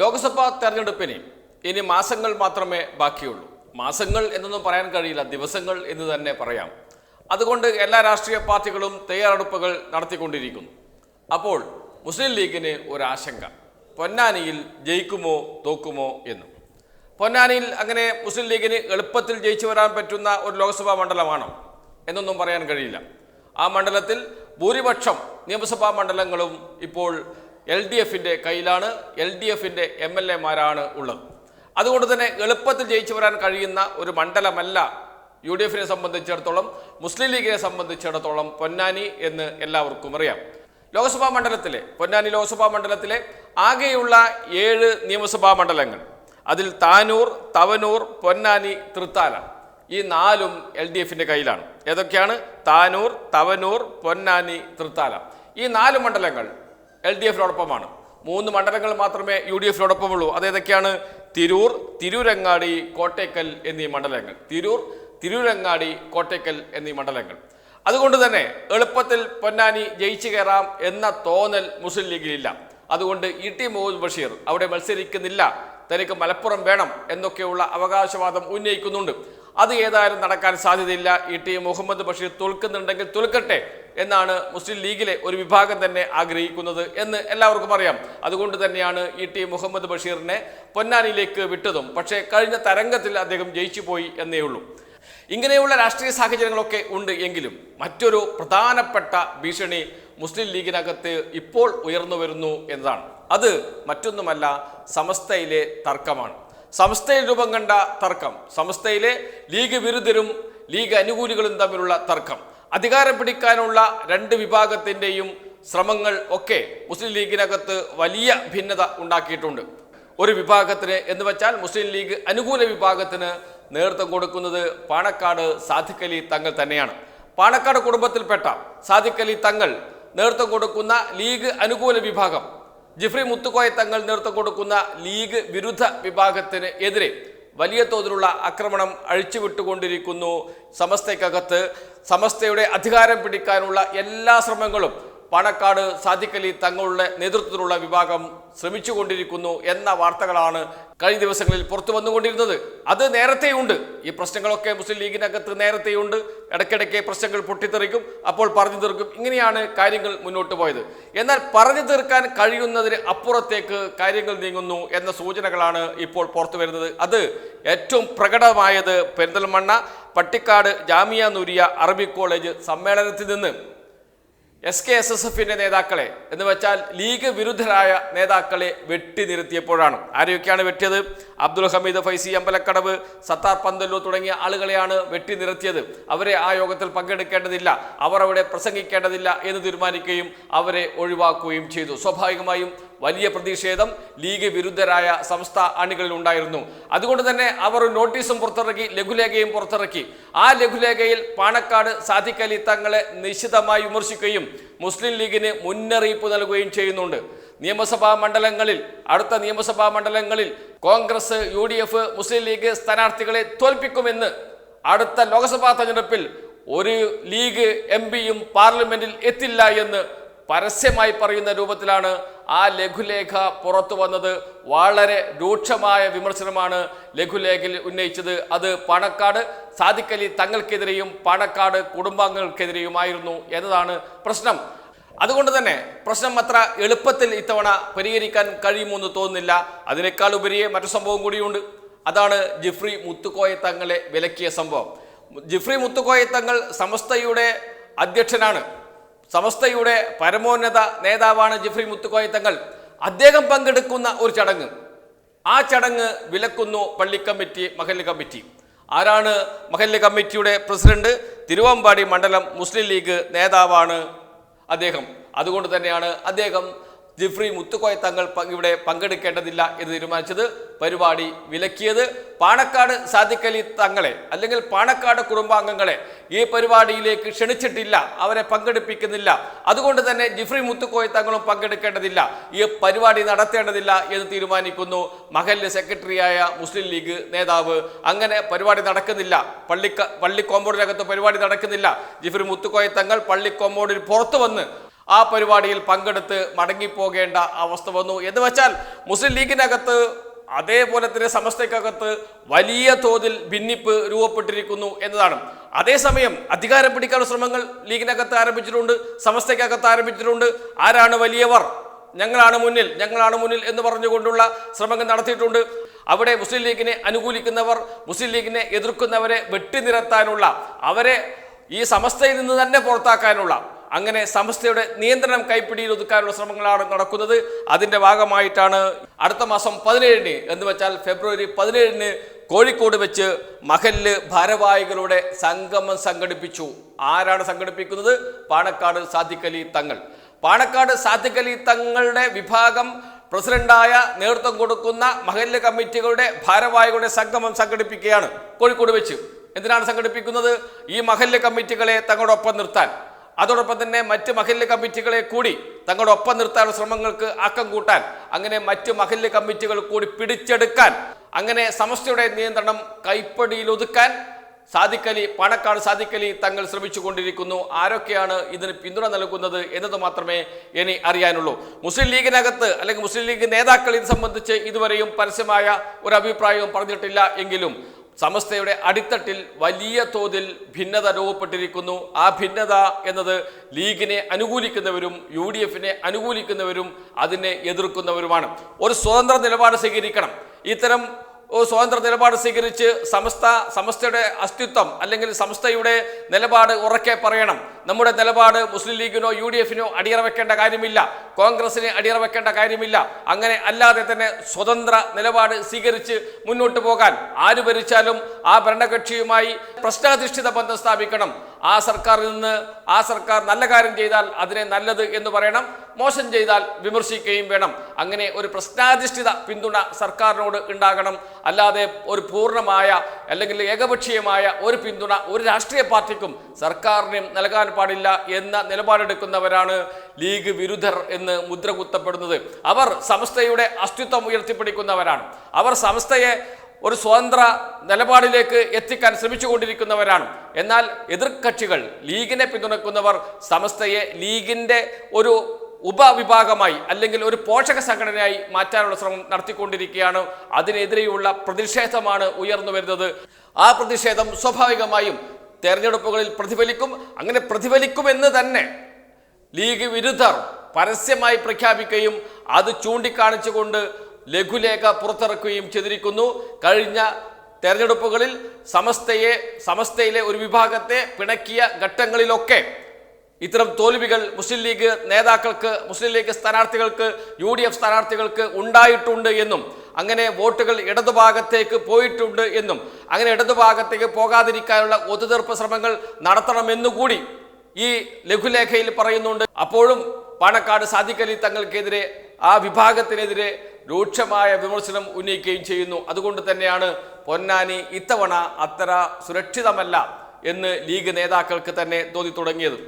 ലോക്സഭാ തെരഞ്ഞെടുപ്പിന് ഇനി മാസങ്ങൾ മാത്രമേ ബാക്കിയുള്ളൂ. മാസങ്ങൾ എന്നൊന്നും പറയാൻ കഴിയില്ല ദിവസങ്ങൾ എന്ന് തന്നെ പറയാം. അതുകൊണ്ട് എല്ലാ രാഷ്ട്രീയ പാർട്ടികളും തയ്യാറെടുപ്പുകൾ നടത്തിക്കൊണ്ടിരിക്കുന്നു. അപ്പോൾ മുസ്ലിം ലീഗിന് ഒരാശങ്ക. പൊന്നാനിയിൽ ജയിക്കുമോ തോക്കുമോ എന്ന്. പൊന്നാനിയിൽ അങ്ങനെ മുസ്ലിം ലീഗിന് എളുപ്പത്തിൽ ജയിച്ചു വരാൻ പറ്റുന്ന ഒരു ലോക്സഭാ മണ്ഡലമാണോ എന്നൊന്നും പറയാൻ കഴിയില്ല. ആ മണ്ഡലത്തിൽ ഭൂരിപക്ഷം നിയമസഭാ മണ്ഡലങ്ങളും ഇപ്പോൾ എൽ ഡി എഫിന്റെ കയ്യിലാണ് എൽ ഡി എഫിന്റെ എം എൽ എമാരാണ് ഉള്ളത്. അതുകൊണ്ട് തന്നെ എളുപ്പത്തിൽ ജയിച്ചു വരാൻ കഴിയുന്ന ഒരു മണ്ഡലമല്ല യു ഡി എഫിനെ സംബന്ധിച്ചിടത്തോളം മുസ്ലിം ലീഗിനെ സംബന്ധിച്ചിടത്തോളം പൊന്നാനി എന്ന് എല്ലാവർക്കും അറിയാം. ലോക്സഭാ മണ്ഡലത്തിലെ പൊന്നാനി ലോക്സഭാ മണ്ഡലത്തിലെ ആകെയുള്ള ഏഴ് നിയമസഭാ മണ്ഡലങ്ങൾ അതിൽ താനൂർ തവനൂർ പൊന്നാനി തൃത്താല ഈ നാലും എൽ ഡി എഫിന്റെ കയ്യിലാണ്. ഏതൊക്കെയാണ്? താനൂർ തവനൂർ പൊന്നാനി തൃത്താല. ഈ നാല് മണ്ഡലങ്ങൾ എൽ ഡി എഫിനോടൊപ്പമാണ്. മൂന്ന് മണ്ഡലങ്ങൾ മാത്രമേ യു ഡി എഫിനോടൊപ്പമുള്ളൂ. അതേതൊക്കെയാണ്? തിരൂർ തിരൂരങ്ങാടി കോട്ടയ്ക്കൽ എന്നീ മണ്ഡലങ്ങൾ. തിരൂർ തിരൂരങ്ങാടി കോട്ടയ്ക്കൽ എന്നീ മണ്ഡലങ്ങൾ. അതുകൊണ്ട് തന്നെ എളുപ്പത്തിൽ പൊന്നാനി ജയിച്ചു കയറാം എന്ന തോന്നൽ മുസ്ലിം ലീഗിലില്ല. അതുകൊണ്ട് ഇ ടി മുഹമ്മദ് ബഷീർ അവിടെ മത്സരിക്കുന്നില്ല. തനിക്ക് മലപ്പുറം വേണം എന്നൊക്കെയുള്ള അവകാശവാദം ഉന്നയിക്കുന്നുണ്ട്. അത് ഏതായാലും നടക്കാൻ സാധ്യതയില്ല. ഈ ടി മുഹമ്മദ് ബഷീർ തോൽക്കുന്നുണ്ടെങ്കിൽ തോൽക്കട്ടെ എന്നാണ് മുസ്ലിം ലീഗിലെ ഒരു വിഭാഗം തന്നെ ആഗ്രഹിക്കുന്നത് എന്ന് എല്ലാവർക്കും അറിയാം. അതുകൊണ്ട് തന്നെയാണ് ഇ ടി മുഹമ്മദ് ബഷീറിനെ പൊന്നാനിയിലേക്ക് വിട്ടതും. പക്ഷേ കഴിഞ്ഞ തരംഗത്തിൽ അദ്ദേഹം ജയിച്ചു പോയി എന്നേ ഉള്ളൂ. ഇങ്ങനെയുള്ള രാഷ്ട്രീയ സാഹചര്യങ്ങളൊക്കെ ഉണ്ട് എങ്കിലും മറ്റൊരു പ്രധാനപ്പെട്ട ഭീഷണി മുസ്ലിം ലീഗിനകത്ത് ഇപ്പോൾ ഉയർന്നു വരുന്നു എന്നതാണ്. അത് മറ്റൊന്നുമല്ല സമസ്തയിലെ തർക്കമാണ്. സമസ്തയിൽ രൂപം കണ്ട തർക്കം. സംസ്ഥയിലെ ലീഗ് വിരുദ്ധരും ലീഗ് അനുകൂലികളും തമ്മിലുള്ള തർക്കം. അധികാരം പിടിക്കാനുള്ള രണ്ട് വിഭാഗത്തിന്റെയും ശ്രമങ്ങൾ ഒക്കെ മുസ്ലിം ലീഗിനകത്ത് വലിയ ഭിന്നത ഉണ്ടാക്കിയിട്ടുണ്ട്. ഒരു വിഭാഗത്തിന് എന്ന് വെച്ചാൽ മുസ്ലിം ലീഗ് അനുകൂല വിഭാഗത്തിന് നേതൃത്വം കൊടുക്കുന്നത് പാണക്കാട് സാധിക്കലി തങ്ങൾ തന്നെയാണ്. പാണക്കാട് കുടുംബത്തിൽപ്പെട്ട സാധിക്കലി തങ്ങൾ നേതൃത്വം കൊടുക്കുന്ന ലീഗ് അനുകൂല വിഭാഗം ജിഫ്രി മുത്തുക്കോയ തങ്ങൾ നേതൃത്വം കൊടുക്കുന്ന ലീഗ് വിരുദ്ധ വിഭാഗത്തിന് എതിരെ വലിയ തോതിലുള്ള ആക്രമണം അഴിച്ചുവിട്ടുകൊണ്ടിരിക്കുന്നു. സമസ്തയ്ക്കകത്ത് സമസ്തയുടെ അധികാരം പിടിക്കാനുള്ള എല്ലാ ശ്രമങ്ങളും പാണക്കാട് സാദിഖലി തങ്ങളുടെ നേതൃത്വത്തിലുള്ള വിഭാഗം ശ്രമിച്ചുകൊണ്ടിരിക്കുന്നു എന്ന വാർത്തകളാണ് കഴിഞ്ഞ ദിവസങ്ങളിൽ പുറത്തു വന്നുകൊണ്ടിരുന്നത്. അത് നേരത്തെയുണ്ട്. ഈ പ്രശ്നങ്ങളൊക്കെ മുസ്ലിം ലീഗിനകത്ത് നേരത്തെയുണ്ട്. ഇടയ്ക്കിടയ്ക്ക് പ്രശ്നങ്ങൾ പൊട്ടിത്തെറിക്കും. അപ്പോൾ പറഞ്ഞു തീർക്കും. ഇങ്ങനെയാണ് കാര്യങ്ങൾ മുന്നോട്ട് പോയത്. എന്നാൽ പറഞ്ഞു തീർക്കാൻ കഴിയുന്നതിന് അപ്പുറത്തേക്ക് കാര്യങ്ങൾ നീങ്ങുന്നു എന്ന സൂചനകളാണ് ഇപ്പോൾ പുറത്തു വരുന്നത്. അത് ഏറ്റവും പ്രകടമായത് പെരിന്തൽമണ്ണ പട്ടിക്കാട് ജാമിയ നൂരിയ അറബി കോളേജ് സമ്മേളനത്തിൽ നിന്ന്. എസ് കെ എസ് എസ് എഫിന്റെ നേതാക്കളെ എന്ന് വെച്ചാൽ ലീഗ് വിരുദ്ധരായ നേതാക്കളെ വെട്ടി നിർത്തിയപ്പോഴാണ് ആരെയൊക്കെയാണ് വെട്ടിയത്? അബ്ദുൽ ഹമീദ് ഫൈസി അമ്പലക്കടവ് സത്താർ പന്തല്ലു തുടങ്ങിയ ആളുകളെയാണ് വെട്ടി നിർത്തിയത് അവരെ ആ യോഗത്തിൽ പങ്കെടുക്കേണ്ടതില്ല അവർ അവിടെ പ്രസംഗിക്കേണ്ടതില്ല എന്ന് തീരുമാനിക്കുകയും അവരെ ഒഴിവാക്കുകയും ചെയ്തു. സ്വാഭാവികമായും വലിയ പ്രതിഷേധം ലീഗ് വിരുദ്ധരായ സംസ്ഥ അണികളിൽ ഉണ്ടായിരുന്നു. അതുകൊണ്ട് തന്നെ അവർ നോട്ടീസും പുറത്തിറക്കി ലഘുലേഖയും പുറത്തിറക്കി. ആ ലഘുലേഖയിൽ പാണക്കാട് സാധിക്കലി തങ്ങളെ നിശിതമായി വിമർശിക്കുകയും മുസ്ലിം ലീഗിന് മുന്നറിയിപ്പ് നൽകുകയും ചെയ്യുന്നുണ്ട്. നിയമസഭാ മണ്ഡലങ്ങളിൽ അടുത്ത നിയമസഭാ മണ്ഡലങ്ങളിൽ Congress U D F Muslim League സ്ഥാനാർത്ഥികളെ തോൽപ്പിക്കുമെന്ന് അടുത്ത ലോക്സഭാ തെരഞ്ഞെടുപ്പിൽ ഒരു ലീഗ് എം പിയും പാർലമെന്റിൽ എത്തില്ല എന്ന് പരസ്യമായി പറയുന്ന രൂപത്തിലാണ് ആ ലഘുലേഖ പുറത്തു വന്നത്. വളരെ രൂക്ഷമായ വിമർശനമാണ് ലഘുലേഖയിൽ ഉന്നയിച്ചത്. അത് പാണക്കാട് സാധിക്കലി തങ്ങൾക്കെതിരെയും പാണക്കാട് കുടുംബാംഗങ്ങൾക്കെതിരെയുമായിരുന്നു എന്നതാണ് പ്രശ്നം. അതുകൊണ്ട് തന്നെ പ്രശ്നം അത്ര എളുപ്പത്തിൽ ഇത്തവണ പരിഹരിക്കാൻ കഴിയുമെന്ന് തോന്നുന്നില്ല. അതിനേക്കാൾ ഉപരിയെ മറ്റു സംഭവം കൂടിയുണ്ട്. അതാണ് ജിഫ്രി മുത്തുക്കോയ തങ്ങളെ വിലക്കിയ സംഭവം. ജിഫ്രി മുത്തുക്കോയ തങ്ങൾ സമസ്തയുടെ അധ്യക്ഷനാണ്. സമസ്തയുടെ പരമോന്നത നേതാവാണ് ജിഫ്രി മുത്തുക്കോയ തങ്ങൾ. അദ്ദേഹം പങ്കെടുക്കുന്ന ഒരു ചടങ്ങ്. ആ ചടങ്ങ് വിലക്കുന്നു പള്ളി കമ്മിറ്റി മഹല്ല് കമ്മിറ്റി. ആരാണ് മഹല്ല് കമ്മിറ്റിയുടെ പ്രസിഡന്റ്? തിരുവമ്പാടി മണ്ഡലം മുസ്ലിം ലീഗ് നേതാവാണ് അദ്ദേഹം. അതുകൊണ്ട് തന്നെയാണ് അദ്ദേഹം ജിഫ്രി മുത്തുക്കോയ തങ്ങൾ ഇവിടെ പങ്കെടുക്കേണ്ടതില്ല എന്ന് തീരുമാനിച്ചത് പരിപാടി വിലക്കിയത് പാണക്കാട് സാദിഖലി തങ്ങളെ അല്ലെങ്കിൽ പാണക്കാട് കുടുംബാംഗങ്ങളെ ഈ പരിപാടിയിലേക്ക് ക്ഷണിച്ചിട്ടില്ല അവരെ പങ്കെടുപ്പിക്കുന്നില്ല. അതുകൊണ്ട് തന്നെ ജിഫ്രി മുത്തുക്കോയ തങ്ങളും പങ്കെടുക്കേണ്ടതില്ല ഈ പരിപാടി നടത്തേണ്ടതില്ല എന്ന് തീരുമാനിക്കുന്നു. മഹല്ല് സെക്രട്ടറിയായ മുസ്ലിം ലീഗ് നേതാവ്. അങ്ങനെ പരിപാടി നടക്കുന്നില്ല. പള്ളി പള്ളി കോമ്പൗണ്ടിനകത്ത് പരിപാടി നടക്കുന്നില്ല. ജിഫ്രി മുത്തുക്കോയ തങ്ങൾ പള്ളി കോമ്പൗണ്ടിൽ പുറത്തു വന്ന് ആ പരിപാടിയിൽ പങ്കെടുത്ത് മടങ്ങിപ്പോകേണ്ട അവസ്ഥ വന്നു. എന്ന് വെച്ചാൽ മുസ്ലിം ലീഗിനകത്ത് അതേപോലെ തന്നെ സമസ്തയ്ക്കകത്ത് വലിയ തോതിൽ ഭിന്നിപ്പ് രൂപപ്പെട്ടിരിക്കുന്നു എന്നതാണ്. അതേസമയം അധികാരം പിടിക്കാനുള്ള ശ്രമങ്ങൾ ലീഗിനകത്ത് ആരംഭിച്ചിട്ടുണ്ട് സമസ്തയ്ക്കകത്ത് ആരംഭിച്ചിട്ടുണ്ട്. ആരാണ് വലിയവർ? ഞങ്ങളാണ് മുന്നിൽ ഞങ്ങളാണ് മുന്നിൽ എന്ന് പറഞ്ഞുകൊണ്ടുള്ള ശ്രമങ്ങൾ നടത്തിയിട്ടുണ്ട്. അവിടെ മുസ്ലിം ലീഗിനെ അനുകൂലിക്കുന്നവർ മുസ്ലിം ലീഗിനെ എതിർക്കുന്നവരെ വെട്ടിനിരത്താനുള്ള അവരെ ഈ സമസ്തയിൽ നിന്ന് തന്നെ പുറത്താക്കാനുള്ള അങ്ങനെ സമസ്തയുടെ നിയന്ത്രണം കൈപ്പിടിയിൽ ഒതുക്കാനുള്ള ശ്രമങ്ങളാണ് നടക്കുന്നത്. അതിന്റെ ഭാഗമായിട്ടാണ് അടുത്ത മാസം പതിനേഴിന് എന്ന് വെച്ചാൽ ഫെബ്രുവരി പതിനേഴിന് കോഴിക്കോട് വെച്ച് മഹല്ല് ഭാരവാഹികളുടെ സംഗമം സംഘടിപ്പിച്ചു. ആരാണ് സംഘടിപ്പിക്കുന്നത്? പാണക്കാട് സാദിഖലി തങ്ങൾ. പാണക്കാട് സാദിഖലി തങ്ങളുടെ വിഭാഗം പ്രസിഡന്റായ നേതൃത്വം കൊടുക്കുന്ന മഹല്ല് കമ്മിറ്റികളുടെ ഭാരവാഹികളുടെ സംഗമം സംഘടിപ്പിക്കുകയാണ് കോഴിക്കോട് വെച്ച്. എന്തിനാണ് സംഘടിപ്പിക്കുന്നത്? ഈ മഹല്ല് കമ്മിറ്റികളെ തങ്ങളോടൊപ്പം നിർത്താൻ. അതോടൊപ്പം തന്നെ മറ്റ് മഹല്ല് കമ്മിറ്റികളെ കൂടി തങ്ങളുടെ ഒപ്പം നിർത്താനുള്ള ശ്രമങ്ങൾക്ക് ആക്കം കൂട്ടാൻ അങ്ങനെ മറ്റ് മഹല്ല് കമ്മിറ്റികൾ കൂടി പിടിച്ചെടുക്കാൻ അങ്ങനെ സമസ്തയുടെ നിയന്ത്രണം കൈപ്പടിയിൽ ഒതുക്കാൻ സാദിഖലി പാണക്കാട് സാദിഖലി തങ്ങൾ ശ്രമിച്ചു കൊണ്ടിരിക്കുന്നു ആരൊക്കെയാണ് ഇതിന് പിന്തുണ നൽകുന്നത് എന്നത് മാത്രമേ ഇനി അറിയാനുള്ളൂ. മുസ്ലിം ലീഗിനകത്ത് അല്ലെങ്കിൽ മുസ്ലിം ലീഗ് നേതാക്കൾ ഇത് സംബന്ധിച്ച് ഇതുവരെയും പരസ്യമായ ഒരു അഭിപ്രായവും പറഞ്ഞിട്ടില്ല എങ്കിലും സമസ്തയുടെ അടിത്തട്ടിൽ വലിയ തോതിൽ ഭിന്നത രൂപപ്പെട്ടിരിക്കുന്നു. ആ ഭിന്നത എന്നത് ലീഗിനെ അനുകൂലിക്കുന്നവരും യു ഡി എഫിനെ അനുകൂലിക്കുന്നവരും അതിനെ എതിർക്കുന്നവരുമാണ്. ഒരു സ്വതന്ത്ര നിലപാട് സ്വീകരിക്കണം. ഇത്തരം സ്വതന്ത്ര നിലപാട് സ്വീകരിച്ച് സമസ്ത സമസ്തയുടെ അസ്തിത്വം അല്ലെങ്കിൽ സമസ്തയുടെ നിലപാട് ഉറക്കെ പറയണം. നമ്മുടെ നിലപാട് മുസ്ലിം ലീഗിനോ യു ഡി എഫിനോ അടിയറ വെക്കേണ്ട കാര്യമില്ല. കോൺഗ്രസിന് അടിയറ വെക്കേണ്ട കാര്യമില്ല. അങ്ങനെ അല്ലാതെ തന്നെ സ്വതന്ത്ര നിലപാട് സ്വീകരിച്ച് മുന്നോട്ട് പോകാൻ ആര് ഭരിച്ചാലും ആ ഭരണകക്ഷിയുമായി പ്രശ്നാധിഷ്ഠിത ബന്ധം സ്ഥാപിക്കണം. ആ സർക്കാരിൽ നിന്ന് ആ സർക്കാർ നല്ല കാര്യം ചെയ്താൽ അതിനെ നല്ലത് എന്ന് പറയണം. മോശം ചെയ്താൽ വിമർശിക്കുകയും വേണം. അങ്ങനെ ഒരു പ്രശ്നാധിഷ്ഠിത പിന്തുണ സർക്കാരിനോട് ഉണ്ടാകണം. അല്ലാതെ ഒരു പൂർണമായ അല്ലെങ്കിൽ ഏകപക്ഷീയമായ ഒരു പിന്തുണ ഒരു രാഷ്ട്രീയ പാർട്ടിക്കും സർക്കാരിനും നൽകാൻ പാടില്ല എന്ന നിലപാടെടുക്കുന്നവരാണ് ലീഗ് വിരുദ്ധർ എന്ന് മുദ്ര കുത്തപ്പെടുന്നത് അവർ സംസ്ഥയുടെ അസ്തിത്വം ഉയർത്തിപ്പിടിക്കുന്നവരാണ്. അവർ സമസ്തയെ ഒരു സ്വതന്ത്ര നിലപാടിലേക്ക് എത്തിക്കാൻ ശ്രമിച്ചുകൊണ്ടിരിക്കുന്നവരാണ്. എന്നാൽ എതിർകക്ഷികൾ ലീഗിനെ പിന്തുണക്കുന്നവർ സമസ്തയെ ലീഗിന്റെ ഒരു ഉപവിഭാഗമായി അല്ലെങ്കിൽ ഒരു പോഷക സംഘടനയായി മാറ്റാനുള്ള ശ്രമം നടത്തിക്കൊണ്ടിരിക്കുകയാണ്. അതിനെതിരെയുള്ള പ്രതിഷേധമാണ് ഉയർന്നു വരുന്നത്. ആ പ്രതിഷേധം സ്വാഭാവികമായും തെരഞ്ഞെടുപ്പുകളിൽ പ്രതിഫലിക്കും. അങ്ങനെ പ്രതിഫലിക്കുമെന്ന് തന്നെ ലീഗ് വിരുദ്ധർ പരസ്യമായി പ്രഖ്യാപിക്കുകയും അത് ചൂണ്ടിക്കാണിച്ചുകൊണ്ട് ലഘുലേഖ പുറത്തിറക്കുകയും ചെയ്തിരിക്കുന്നു. കഴിഞ്ഞ തെരഞ്ഞെടുപ്പുകളിൽ സമസ്തയെ സമസ്തയിലെ ഒരു വിഭാഗത്തെ പിണക്കിയ ഘട്ടങ്ങളിലൊക്കെ ഇത്തരം തോൽവികൾ മുസ്ലിം ലീഗ് നേതാക്കൾക്ക് മുസ്ലിം ലീഗ് സ്ഥാനാർത്ഥികൾക്ക് യു ഡി എഫ് സ്ഥാനാർത്ഥികൾക്ക് ഉണ്ടായിട്ടുണ്ട് എന്നും അങ്ങനെ വോട്ടുകൾ ഇടതുഭാഗത്തേക്ക് പോയിട്ടുണ്ട് എന്നും അങ്ങനെ ഇടതുഭാഗത്തേക്ക് പോകാതിരിക്കാനുള്ള ഒത്തുതീർപ്പ് ശ്രമങ്ങൾ നടത്തണമെന്നുകൂടി ഈ ലഘുലേഖയിൽ പറയുന്നുണ്ട്. അപ്പോഴും പാണക്കാട് സാദിഖലി തങ്ങൾക്കെതിരെ ആ വിഭാഗത്തിനെതിരെ രൂക്ഷമായ വിമർശനം ഉന്നയിക്കുകയും ചെയ്യുന്നു. അതുകൊണ്ട് തന്നെയാണ് പൊന്നാനി ഇത്തവണ അത്ര സുരക്ഷിതമല്ല എന്ന് ലീഗ് നേതാക്കൾക്ക് തന്നെ തോന്നി തുടങ്ങിയത്